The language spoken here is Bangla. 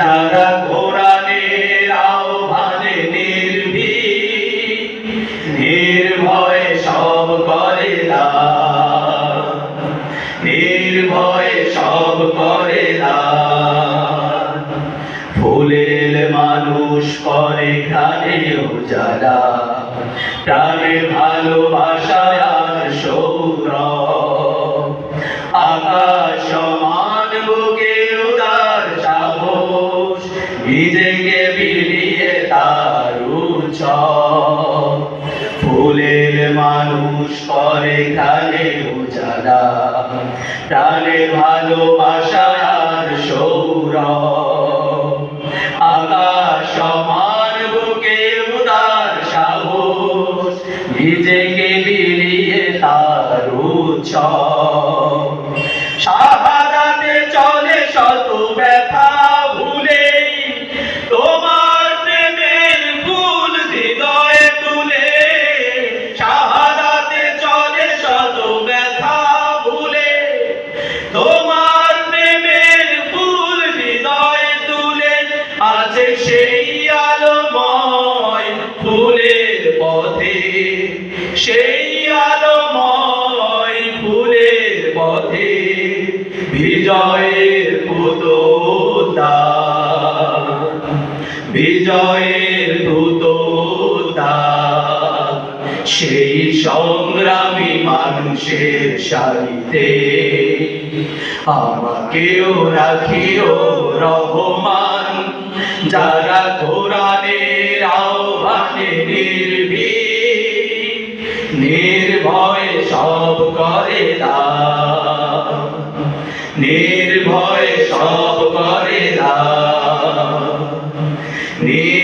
যারা কোরআনের আহ্বানে নির্ভীক, নির্ভয় সব করে দান নির্ভয় সব করে দান ফুলের মানুষ করে ঘানে যারা প্রাণে ভালোবাসায় আর সৌরভ নিজেকে বিলিয়ে তার ফুলের মানুষ করে খালে উজালা। প্রাণে ভালোবাসা আর সৌরভ। আকাশ সমান বুকে উদার সাহস। নিজেকে বিলিয়ে তার উৎসব শাহাদাতে সেই আলোময় ফুলের পথে বিজয়ের পুতোতা বিজয়ের পুতোতা সেই সংগ্রামী মানুষের সারিতে আমাকেও রাখিও রহমান, যারা কোরআনের নির্ভয় সব করে নির্ভয় সব করে নির